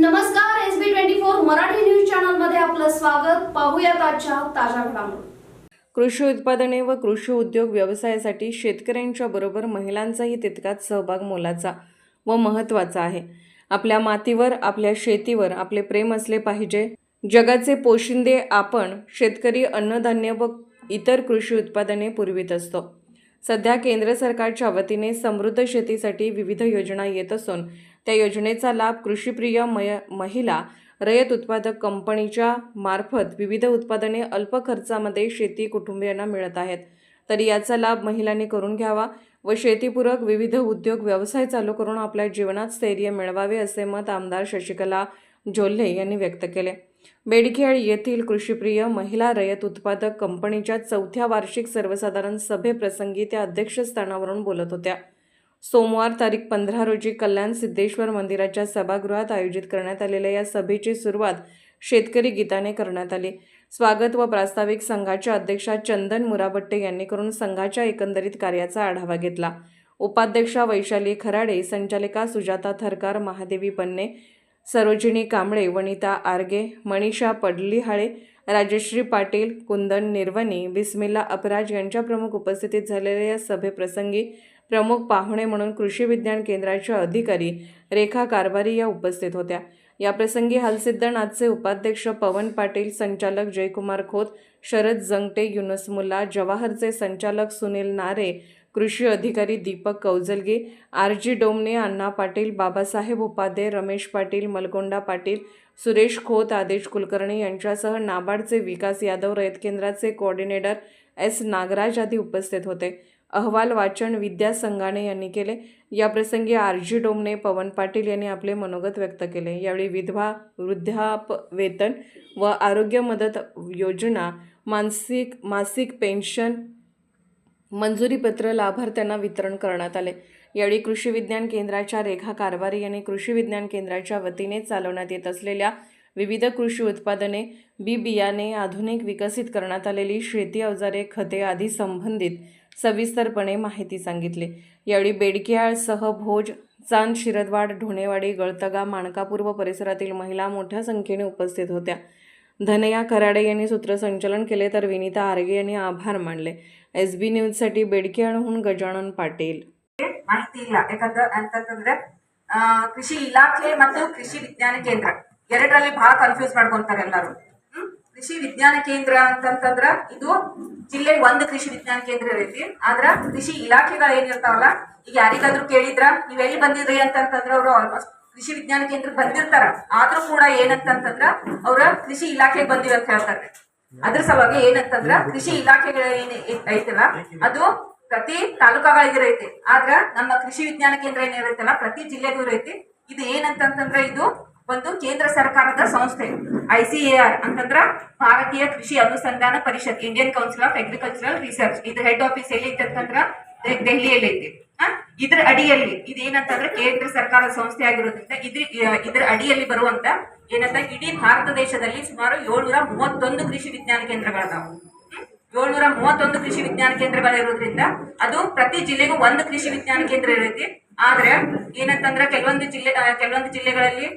नमस्कार S B twenty four Marathi news चॅनलमध्ये आपलं स्वागत. पाहूयात आजच्या ताज्या घडामोडी. कृषी उत्पादने व कृषी उद्योग व्यवसायासाठी शेतकऱ्यांच्या बरोबर महिलांचाही तितकाच सहभाग मोलाचा व महत्त्वाचा आहे. आपल्या मातीवर आपल्या शेतीवर आपले प्रेम असले पाहिजे. जगाचे पोशिंदे आपण शेतकरी अन्नधान्य व इतर कृषी उत्पादने पुरवित असतो. सध्या केंद्र सरकारच्या वतीने समृद्ध शेतीसाठी विविध योजना येत असून त्या योजनेचा लाभ कृषीप्रिय मय महिला रयत उत्पादक कंपनीच्या मार्फत विविध उत्पादने अल्प खर्चामध्ये शेती कुटुंबियांना मिळत आहेत. तरी याचा लाभ महिलांनी करून घ्यावा व शेतीपूरक विविध उद्योग व्यवसाय चालू करून आपल्या जीवनात स्थैर्य मिळवावे असे मत आमदार शशिकला जोल्हे यांनी व्यक्त केले. बेडखेळ येथील कृषीप्रिय महिला रयत उत्पादक कंपनीच्या चौथ्या वार्षिक सर्वसाधारण सभेप्रसंगी त्या अध्यक्षस्थानावरून बोलत होत्या. सोमवार तारीख पंधरा रोजी कल्याण सिद्धेश्वर मंदिराच्या सभागृहात आयोजित करण्यात आलेल्या या सभेची सुरुवात शेतकरी गीताने करण्यात आली. स्वागत व प्रास्ताविक संघाच्या अध्यक्षा चंदन मुराबट्टे यांनी करून संघाच्या एकंदरीत कार्याचा आढावा घेतला. उपाध्यक्षा वैशाली खराडे संचालिका सुजाता थरकार महादेवी पन्ने सरोजिनी कांबळे वनिता आर्गे मनीषा पडलिहाळे राजश्री पाटील कुंदन निर्वनी बिस्मिल्ला अपराज यांच्या प्रमुख उपस्थितीत झालेल्या या सभेप्रसंगी प्रमुख पाहुणे म्हणून कृषी विज्ञान केंद्राच्या अधिकारी रेखा कारभारी या उपस्थित होत्या. याप्रसंगी हालसिद्धनाथचे उपाध्यक्ष पवन पाटील संचालक जयकुमार खोत शरद जंगटे युनस मुल्ला जवाहरचे संचालक सुनील नारे कृषी अधिकारी दीपक कौजलगे आर जी डोमने अण्णा पाटील बाबासाहेब उपाध्ये रमेश पाटील मलगोंडा पाटील सुरेश खोत आदेश कुलकर्णी यांच्यासह नाबार्डचे विकास यादव रयत केंद्राचे कोऑर्डिनेटर एस नागराज आदी उपस्थित होते. अहवाल वाचन विद्या संघाने यांनी केले. याप्रसंगी आर. जी. डोमने पवन पाटील यांनी आपले मनोगत व्यक्त केले. यावेळी विधवा वृद्धाप वेतन व आरोग्य मदत योजना मानसिक मासिक पेन्शन मंजुरीपत्र लाभार्थ्यांना वितरण करण्यात आले. यावेळी कृषी विज्ञान केंद्राच्या रेखा कारभारी यांनी कृषी विज्ञान केंद्राच्या वतीने चालवण्यात येत असलेल्या विविध कृषी उत्पादने बी बियाणे आधुनिक विकसित करण्यात आलेली शेती अवजारे खते आदी संबंधित सविस्तरपणे माहिती सांगितली यावेळी बेडकियाळसह भोज चांद शिरदवाड ढोणेवाडी गळतगा माणकापूर व परिसरातील महिला मोठ्या संख्येने उपस्थित होत्या धनया कराडे यांनी सूत्रसंचालन केले तर विनीता आर्गे यांनी आभार मानले एस बी न्यूजसाठी बेडकियाळहून गजानन पाटील ಮಾಹಿತಿ ಇಲ್ಲ ಯಾಕಂದ್ರೆ ಅಂತಂತಂದ್ರೆ ಆ, ಕೃಷಿ ಇಲಾಖೆ ಮತ್ತು ಕೃಷಿ ವಿಜ್ಞಾನ ಕೇಂದ್ರ ಎರಡರಲ್ಲಿ ಬಹಳ ಕನ್ಫ್ಯೂಸ್ ಮಾಡ್ಕೊಂತಾರೆ ಎಲ್ಲರೂ ಹ್ಮ್? ಕೃಷಿ ವಿಜ್ಞಾನ ಕೇಂದ್ರ ಅಂತಂತಂದ್ರ ಇದು ಜಿಲ್ಲೆ ಒಂದು ಕೃಷಿ ವಿಜ್ಞಾನ ಕೇಂದ್ರ ಇರೈತಿ ಆದ್ರ ಕೃಷಿ ಇಲಾಖೆಗಳು ಏನಿರ್ತಾವಲ್ಲ ಈಗ ಯಾರಿಗಾದ್ರೂ ಕೇಳಿದ್ರ, ನೀವ್ ಎಲ್ಲಿ ಬಂದಿದ್ರಿ ಅಂತಂತಂದ್ರ ಅವರು ಆಲ್ಮೋಸ್ಟ್ ಕೃಷಿ ವಿಜ್ಞಾನ ಕೇಂದ್ರ ಬಂದಿರ್ತಾರ. ಆದ್ರೂ ಕೂಡ ಏನಂತಂತಂದ್ರ ಅವ್ರ ಕೃಷಿ ಇಲಾಖೆಗೆ ಬಂದಿವಿ ಅಂತ ಹೇಳ್ತಾರೆ. ಅದ್ರ ಸಲುವಾಗಿ ಏನಂತಂದ್ರ ಕೃಷಿ ಇಲಾಖೆಗಳ ಏನ್ ಐತಲ್ಲ, ಅದು ಪ್ರತಿ ತಾಲೂಕಾಗಳಿಗಿರೈತಿ ಆದ್ರ ನಮ್ಮ ಕೃಷಿ ವಿಜ್ಞಾನ ಕೇಂದ್ರ ಏನಿರೈತಲ್ಲ ಪ್ರತಿ ಜಿಲ್ಲೆಗೂ ಇರೈತಿ ಇದು ಏನಂತಂತಂದ್ರ ಇದು ಒಂದು ಕೇಂದ್ರ ಸರ್ಕಾರದ ಸಂಸ್ಥೆ ಐ ಸಿ ಎ ಆರ್ ಅಂತಂದ್ರ ಭಾರತೀಯ ಕೃಷಿ ಅನುಸಂಧಾನ ಪರಿಷತ್ Indian Council of Agricultural Research ಇದು ಹೆಡ್ ಆಫೀಸ್ ಎಲ್ಲಿ ಅಂತಂದ್ರ ದೆಹಲಿಯಲ್ಲಿ ಐತಿ. ಇದ್ರ ಅಡಿಯಲ್ಲಿ, ಇದೇನಂತಂದ್ರೆ ಕೇಂದ್ರ ಸರ್ಕಾರದ ಸಂಸ್ಥೆ ಆಗಿರೋದ್ರಿಂದ ಇದ್ರ ಇದ್ರ ಅಡಿಯಲ್ಲಿ ಬರುವಂತ ಏನಂತ ಇಡೀ ಭಾರತ ದೇಶದಲ್ಲಿ ಸುಮಾರು ಏಳ್ನೂರ ಮೂವತ್ತೊಂದು ಕೃಷಿ ವಿಜ್ಞಾನ ಕೇಂದ್ರಗಳದಾವು. ಏಳ್ನೂರ ಮೂವತ್ತೊಂದು ಕೃಷಿ ವಿಜ್ಞಾನ ಕೇಂದ್ರಗಳಿರೋದ್ರಿಂದ ಅದು ಪ್ರತಿ ಜಿಲ್ಲೆಗೂ ಒಂದು ಕೃಷಿ ವಿಜ್ಞಾನ ಕೇಂದ್ರ ಇರೈತಿ. ಆದ್ರೆ ಏನಂತಂದ್ರೆ ಕೆಲವೊಂದು ಜಿಲ್ಲೆ ಕೆಲವೊಂದು ಜಿಲ್ಲೆಗಳಲ್ಲಿ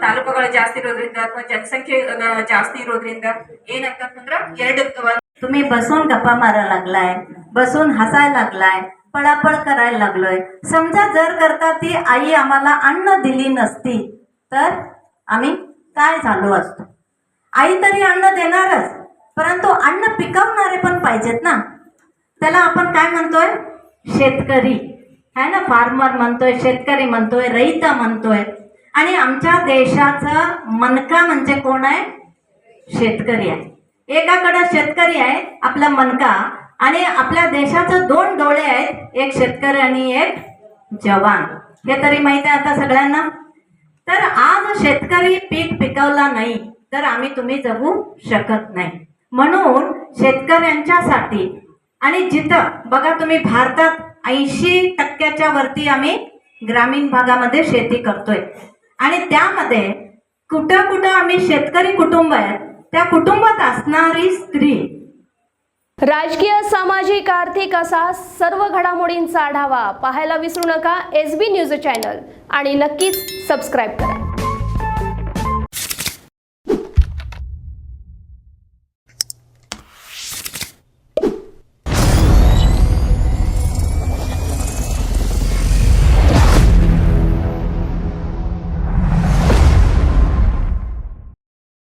ತಾಲೂಕುಗಳು ಜಾಸ್ತಿ ಇರೋದ್ರಿಂದ ಅಥವಾ ಜನಸಂಖ್ಯೆ ಆ, ಜಾಸ್ತಿ ಇರೋದ್ರಿಂದ ಏನಂತಂದ್ರ ಎರಡು तुम्ही बसून गप्पा मारायला लागलाय बसून हसायला लागलाय पळापळ करायला लागलोय समजा जर करता ती आई आम्हाला अन्न दिली नसती तर आम्ही काय झालो असतो आई तरी अन्न देणारच परंतु अन्न पिकवणारे पण पाहिजेत ना त्याला आपण काय म्हणतोय शेतकरी है ना फार्मर म्हणतोय शेतकरी म्हणतोय रईत म्हणतोय आणि आमच्या देशाचं मनका म्हणजे कोण आहे? शेतकरी आहे. एकाकडे शेतकरी आहे आपला मनका आणि आपल्या देशाचं दोन डोळे आहेत एक शेतकरी आणि एक जवान. हे तरी माहीत आहे आता सगळ्यांना? तर आज शेतकरी पीक पिकवला नाही तर आम्ही तुम्ही जगू शकत नाही. म्हणून शेतकऱ्यांच्यासाठी आणि जिथं बघा तुम्ही भारतात ऐंशी टक्क्याच्या वरती आम्ही ग्रामीण भागामध्ये शेती करतोय. आणि त्यामध्ये कुठं कुठं आम्ही शेतकरी कुटुंब आहेत त्या कुटुंबात असणारी स्त्री. राजकीय सामाजिक आर्थिक असा सर्व घडामोडींचा आढावा पाहायला विसरू नका. एस बी न्यूज चॅनल आणि नक्कीच सबस्क्राईब करा.